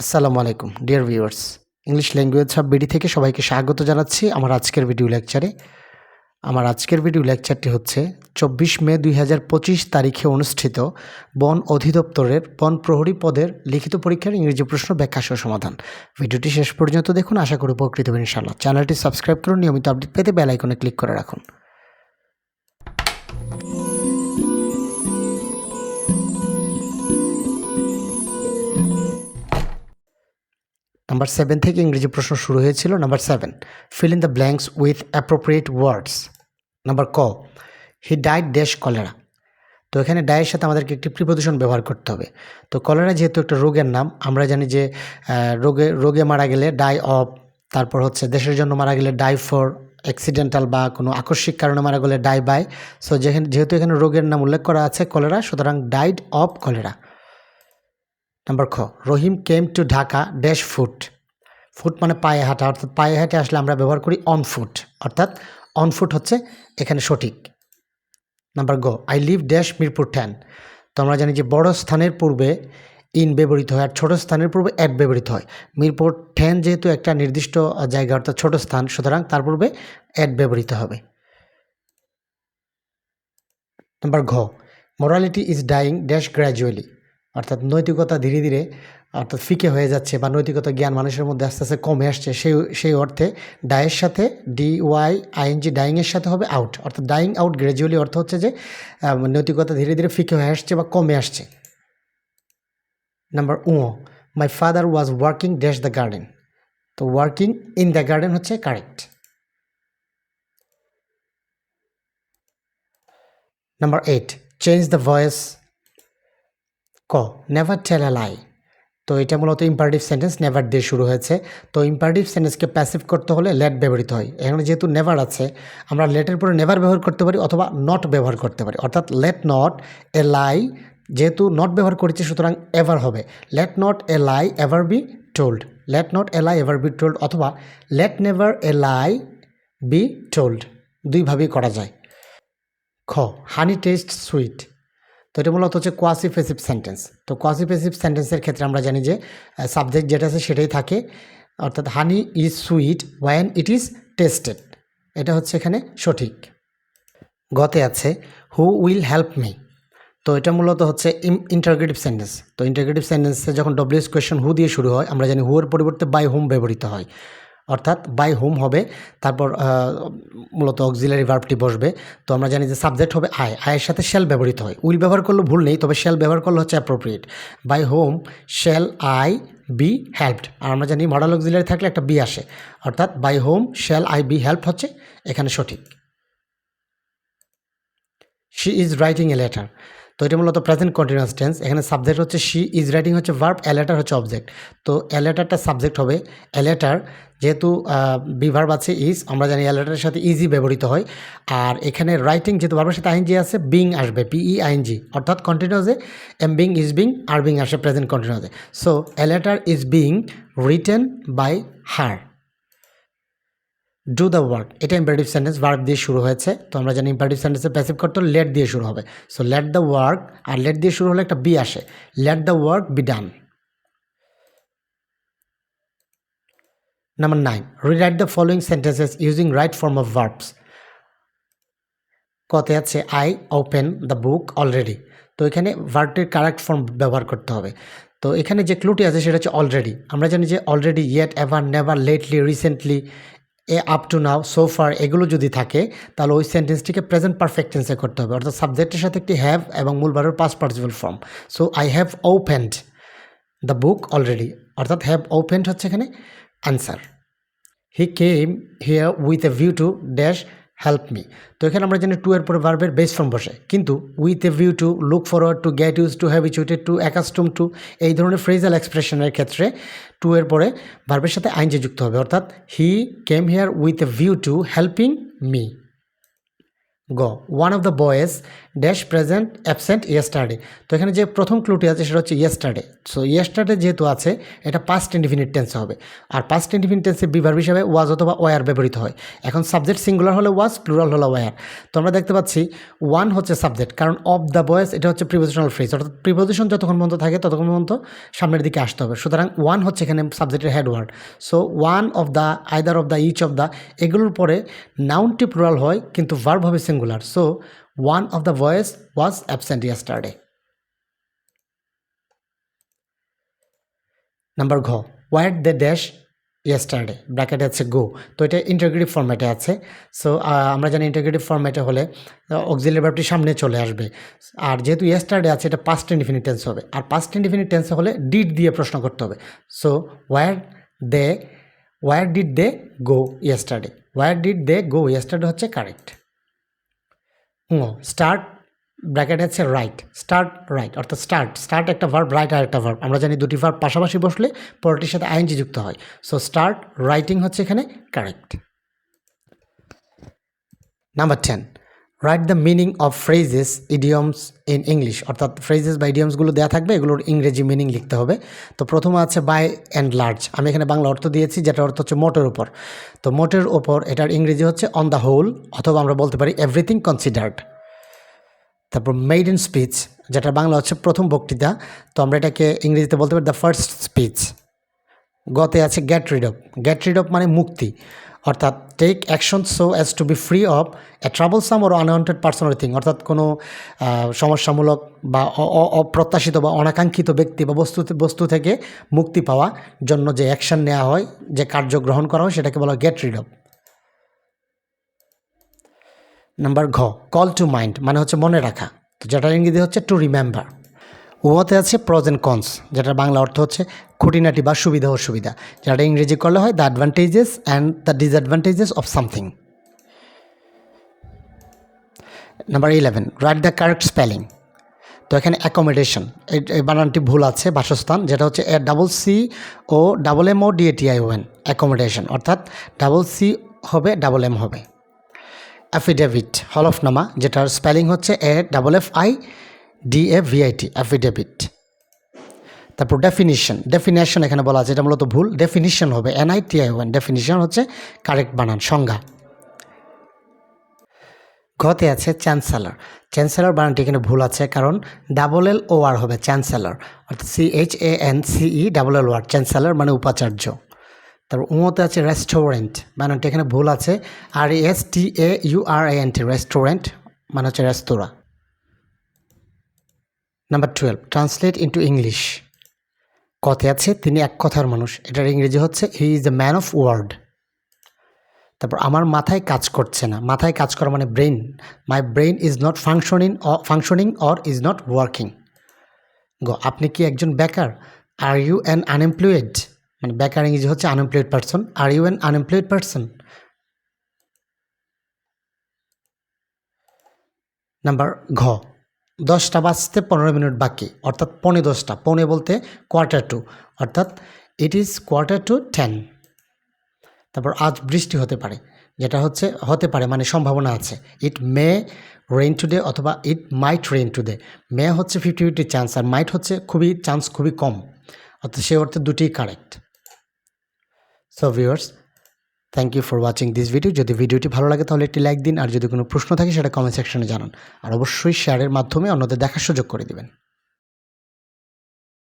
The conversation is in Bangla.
আসসালামু আলাইকুম, dear viewers. English language hub BD থেকে সবাইকে স্বাগত জানাচ্ছি আমার আজকের ভিডিও লেকচারে। আমার আজকের ভিডিও লেকচারটি হচ্ছে চব্বিশ মে দুই হাজার পঁচিশ তারিখে অনুষ্ঠিত বন অধিদপ্তরের বন প্রহরী পদের লিখিত পরীক্ষার ইংরেজি প্রশ্ন ব্যাখ্যা সহ সমাধান। ভিডিওটি শেষ পর্যন্ত দেখুন, আশা করি উপকৃত হবেন ইনশাআল্লাহ। চ্যানেলটি সাবস্ক্রাইব করুন, নিয়মিত আপডেট পেতে বেল আইকনে ক্লিক করে রাখুন। নাম্বার সেভেন থেকে ইংরেজি প্রশ্ন শুরু হয়েছিল number seven fill in the blanks with appropriate words number ক হি ডাইড ড্যাশ কলেরা তো এখানে ডায়ের সাথে আমাদেরকে একটি প্রিপোজিশন ব্যবহার করতে হবে। তো কলেরা যেহেতু একটা রোগের নাম, আমরা জানি যে রোগে রোগে মারা গেলে ডাই অফ তারপর হচ্ছে দেশের জন্য মারা গেলে ডাই ফর অ্যাক্সিডেন্টাল বা কোনো আকস্মিক কারণে মারা গেলে ডাই বাই সো যেখানে, যেহেতু এখানে রোগের নাম উল্লেখ করা আছে কলেরা সুতরাং ডাইড অফ কলেরা নাম্বার খ, Rahim came to Dhaka dash foot foot মানে পায়ে হাঁটা, অর্থাৎ পায়ে হেঁটে আসলে আমরা ব্যবহার করি অন ফুট অর্থাৎ অন ফুট হচ্ছে এখানে সঠিক। নাম্বার গ I live dash Mirpur than তো আমরা জানি যে বড় স্থানের পূর্বে ইন ব্যবহৃত হয় আর ছোট স্থানের পূর্বে অ্যাড ব্যবহৃত হয়। মিরপুর ঠ্যান যেহেতু একটা নির্দিষ্ট জায়গা, অর্থাৎ ছোট স্থান, সুতরাং তার পূর্বে অ্যাড ব্যবহৃত হবে। নাম্বার ঘ morality is dying dash gradually অর্থাৎ নৈতিকতা ধীরে ধীরে অর্থাৎ ফিকে হয়ে যাচ্ছে বা নৈতিকতা জ্ঞান মানুষের মধ্যে আস্তে আস্তে কমে আসছে, সেই সেই অর্থে ডায়ের সাথে ডি ওয়াই আইএনজি ডাইংয়ের সাথে হবে আউট অর্থাৎ ডাইং আউট গ্র্যাজুয়ালি অর্থ হচ্ছে যে নৈতিকতা ধীরে ধীরে ফিকে হয়ে আসছে বা কমে আসছে। Number O my father was working dash the garden তো ওয়ার্কিং ইন দ্য গার্ডেন হচ্ছে correct number eight change the voice ক নেভার টেল আ লাই তো এটা মূলত ইম্পারেটিভ সেন্টেন্স নেভার দিয়ে শুরু হয়েছে। তো ইম্পারেটিভ সেন্টেন্সকে প্যাসিভ করতে হলে লেট ব্যবহৃত হয়। এখানে যেহেতু নেভার আছে, আমরা লেটের পরে নেভার ব্যবহার করতে পারি অথবা নট ব্যবহার করতে পারি। অর্থাৎ লেট নট এ লাই যেহেতু নট ব্যবহার করেছে সুতরাং এভার হবে। Let not a lie ever be told let not a lie ever be told অথবা let never a lie be told দুইভাবেই করা যায়। খ হানি টেস্ট সুইট তো এটা মূলত হচ্ছে কোয়াসিফেসিভ সেন্টেন্স তো কোয়াসিফেসিভ সেন্টেন্সের ক্ষেত্রে আমরা জানি যে সাবজেক্ট যেটা আছে সেটাই থাকে। অর্থাৎ honey is sweet when it is tasted এটা হচ্ছে এখানে সঠিক। গতে আছে হু উইল হেল্প মি তো এটা মূলত হচ্ছে ইন্টারগ্রেটিভ সেন্টেন্স তো ইন্টারগ্রেটিভ সেন্টেন্সে যখন ডব্লিউএস কোয়েশন হু দিয়ে শুরু হয়, আমরা জানি হুয়ের পরিবর্তে বাই হোম ব্যবহৃত হয়। অর্থাৎ বাই হোম হবে, তারপর মূলত অক্সিলারি ভার্বটি বসবে। তো আমরা জানি যে সাবজেক্ট হবে আই আয়ের সাথে শেল ব্যবহৃত হয়। উইল ব্যবহার করলে ভুল নেই, তবে শেল ব্যবহার করলে হচ্ছে appropriate by whom shall I be helped আর আমরা জানি মডেল অক্সিলারি থাকলে একটা বি আসে। অর্থাৎ by whom shall I be help হচ্ছে, এখানে সঠিক। She is writing a letter তো এটা মূলত প্রেজেন্ট কন্টিনিউয়াস টেন্স এখানে সাবজেক্ট হচ্ছে শি ইজ রাইটিং হচ্ছে ভার্ব এ লেটার হচ্ছে অবজেক্ট তো এ লেটারটা সাবজেক্ট হবে। এ লেটার যেহেতু বি ভার্ব আছে ইজ আমরা জানি এ লেটারের সাথে ইজি ব্যবহৃত হয়। আর এখানে রাইটিং যেহেতু ভার্বের সাথে আইনজি আছে বিং আসবে পিই আইনজি অর্থাৎ কন্টিনিউসে am being is being are being আসে present কন্টিনিউসে so a letter is being written by her do the work এটা ইম্পারেটিভ সেন্টেন্স ভার্ব দিয়ে শুরু হয়েছে। তো আমরা জানি ইম্পারেটিভ সেন্টেন্সে প্যাসিভ করতে লেট দিয়ে শুরু হবে। সো লেট দ্য ওয়ার্ক আর লেট দিয়ে শুরু হলে একটা বি আসে। Let the work be done number nine rewrite the following sentences using right form of verbs কতে আছে I open the book already তো এখানে ভার্বটির কারেক্ট ফর্ম ব্যবহার করতে হবে। তো এখানে যে ক্লুটি আছে সেটা হচ্ছে অলরেডি আমরা জানি যে already yet ever never lately recently A up to now so far এগুলো যদি থাকে, তাহলে ওই সেন্টেন্সটিকে প্রেজেন্ট পারফেক্ট টেন্সে করতে হবে। অর্থাৎ সাবজেক্টের সাথে একটি হ্যাভ এবং মূলবারের past participle form so I have opened the book already অর্থাৎ হ্যাভ ওপেন্ড হচ্ছে এখানে answer he came here with a view to dash help me তো এখানে আমরা জানি টু এর পরে ভার্বের বেস ফর্ম বসে। কিন্তু with a view to look forward to get used to habituated to accustom to এই ধরনের ফ্রেজাল এক্সপ্রেশনের ক্ষেত্রে টু এর পরে ভার্বের সাথে আইনজে যুক্ত হবে। অর্থাৎ he came here with a view to helping me গ one of the boys dash present absent yesterday তো এখানে যে প্রথম ক্লুটি আছে সেটা হচ্ছে ইয়েস্টারডে সো ইয়েস্টারডে যেহেতু আছে, এটা পাস্ট ইনডিফিনিট টেন্সে হবে। আর পাস্ট ইনডিফিনিট টেন্সে বিভার হিসাবে ওয়াজ অথবা ওয়ার ব্যবহৃত হয়। এখন সাবজেক্ট সিঙ্গুলার হলে ওয়াজ প্লুরাল হলে ওয়ার তো আমরা দেখতে পাচ্ছি ওয়ান হচ্ছে সাবজেক্ট কারণ অফ দ্য বয়েজ এটা হচ্ছে প্রিপোজিশনাল ফ্রেজ অর্থাৎ প্রিপোজিশন যতক্ষণ পর্যন্ত থাকে, ততক্ষণ পর্যন্ত সামনের দিকে আসতে হবে। সুতরাং ওয়ান হচ্ছে এখানে সাবজেক্টের headword so one of the either of the each of the এগুলোর পরে নাউনটি প্লুরাল হয়, কিন্তু ভার্ব হবে singular so one of the boys was absent yesterday number ঘ ওয়ার দ্য ড্যাশ ইয়েস্টারডে ব্র্যাকেটে আছে গো তো এটা ইন্টারগ্রেটিভ ফর্ম্যাটে আছে. সো আমরা জানি ইন্টারগ্রেটিভ ফর্ম্যাটে হলে অক্সিলারি সামনে চলে আসবে। আর যেহেতু ইয়েস্টারডে আছে, এটা পাস্ট ইনডিফিনিট টেন্স হবে। আর পাস্ট ইনডিফিনিট টেন্সে হলে ডিড দিয়ে প্রশ্ন করতে হবে। So were they were did they go yesterday were did they go yesterday হচ্ছে কারেক্ট স্টার্ট ব্র্যাকেট হচ্ছে রাইট স্টার্ট রাইট অর্থাৎ স্টার্ট স্টার্ট একটা ভার্ব রাইট আর একটা ভার্ব আমরা জানি দুটি ভার্ব পাশাপাশি বসলে পরটির সাথে আইএনজি যুক্ত হয়। সো স্টার্ট রাইটিং হচ্ছে এখানে correct number ten write the meaning of phrases idioms in English অর্থাৎ ফ্রেজেস বা ইডিয়মসগুলো দেওয়া থাকবে, এগুলোর ইংরেজি মিনিং লিখতে হবে। তো প্রথম আছে বাই অ্যান্ড লার্জ আমি এখানে বাংলা অর্থ দিয়েছি যেটা অর্থ হচ্ছে মোটের উপর। তো মোটের ওপর এটার ইংরেজি হচ্ছে অন দ্য হোল অথবা আমরা বলতে পারি এভরিথিং কনসিডার্ড তারপর মেড ইন স্পিচ যেটা বাংলা হচ্ছে প্রথম বক্তৃতা। তো আমরা এটাকে ইংরেজিতে বলতে পারি দ্য ফার্স্ট স্পিচ গতে আছে get rid of get rid of মানে মুক্তি। অর্থাৎ take action so as to be free of a troublesome or unwanted personal thing অর্থাৎ কোনো সমস্যামূলক বা অপ্রত্যাশিত বা অনাকাঙ্ক্ষিত ব্যক্তি বা বস্তু বস্তু থেকে মুক্তি পাওয়া জন্য যে অ্যাকশন নেওয়া হয়, যে কার্য গ্রহণ করা হয়, সেটাকে বলা হয় গেট রিড অফ নাম্বার ঘ কল টু মাইন্ড মানে হচ্ছে মনে রাখা। তো যেটার ইংরেজি হচ্ছে টু রিমেম্বার ওতে আছে প্রজ অ্যান্ড কনস, যেটার বাংলা অর্থ হচ্ছে খুঁটিনাটি বা সুবিধা অসুবিধা, যেটা ইংরেজি করলে হয় the advantages and the disadvantages of something. Number eleven, write the correct spelling. তো এখানে অ্যাকোমোডেশন, এই বানানটি ভুল আছে, বাসস্থান, যেটা হচ্ছে A double C O double M O DATI O N accommodation, অর্থাৎ ডাবল সি হবে, ডাবল এম হবে। অ্যাফিডেভিট হলফনামা, যেটার স্পেলিং হচ্ছে A double F I D A VIT affidavit তারপর ডেফিনিশন ডেফিনেশন এখানে বলা আছে, এটা মূলত ভুল। ডেফিনিশন হবে এনআইটিআই ওয়ান ডেফিনিশন হচ্ছে কারেক্ট বানান, সংজ্ঞা। ঘতে আছে চ্যান্সেলর চ্যান্সেলর বানানটি এখানে ভুল আছে, কারণ ডাবল এল ও আর হবে চ্যান্সেলর অর্থাৎ C H A N CE double L OR chancellor মানে উপাচার্য। তারপর উমতে আছে রেস্টুরেন্ট বানানটি এখানে ভুল আছে। R S T A U R N T restaurant মানে হচ্ছে রেস্তোরাঁ number twelve translate into English কথে আছে, তিনি এক কথার মানুষ। এটার ইংরেজি হচ্ছে he is the man of word তারপর, আমার মাথায় কাজ করছে না। মাথায় কাজ করা মানে brain my brain is not functioning functioning or is not working গো, আপনি কি একজন বেকার? আর ইউ অ্যান আনএমপ্লয়েড মানে বেকার ইংরেজি হচ্ছে unemployed person are you an unemployed person number ঘ দশটা বাজতে পনেরো মিনিট বাকি, অর্থাৎ পৌনে দশটা, পৌনে বলতে কোয়ার্টার টু অর্থাৎ it is quarter to ten তারপর আজ বৃষ্টি হতে পারে, যেটা হচ্ছে, হতে পারে মানে সম্ভাবনা আছে। ইট মে রেইন টুডে অথবা ইট মাইট রেইন টুডে মে হচ্ছে ফিফটি ফিফটি চান্স আর মাইট হচ্ছে খুবই চান্স খুবই কম। অর্থাৎ সে অর্থে দুটিই correct so viewers thank you for watching this video যদি ভিডিওটি ভালো লাগে তাহলে একটি লাইক দিন, আর যদি কোনো প্রশ্ন থাকে সেটা কমেন্ট সেকশনে জানান। আর অবশ্যই শেয়ারের মাধ্যমে অন্যদের দেখার সুযোগ করে দিবেন।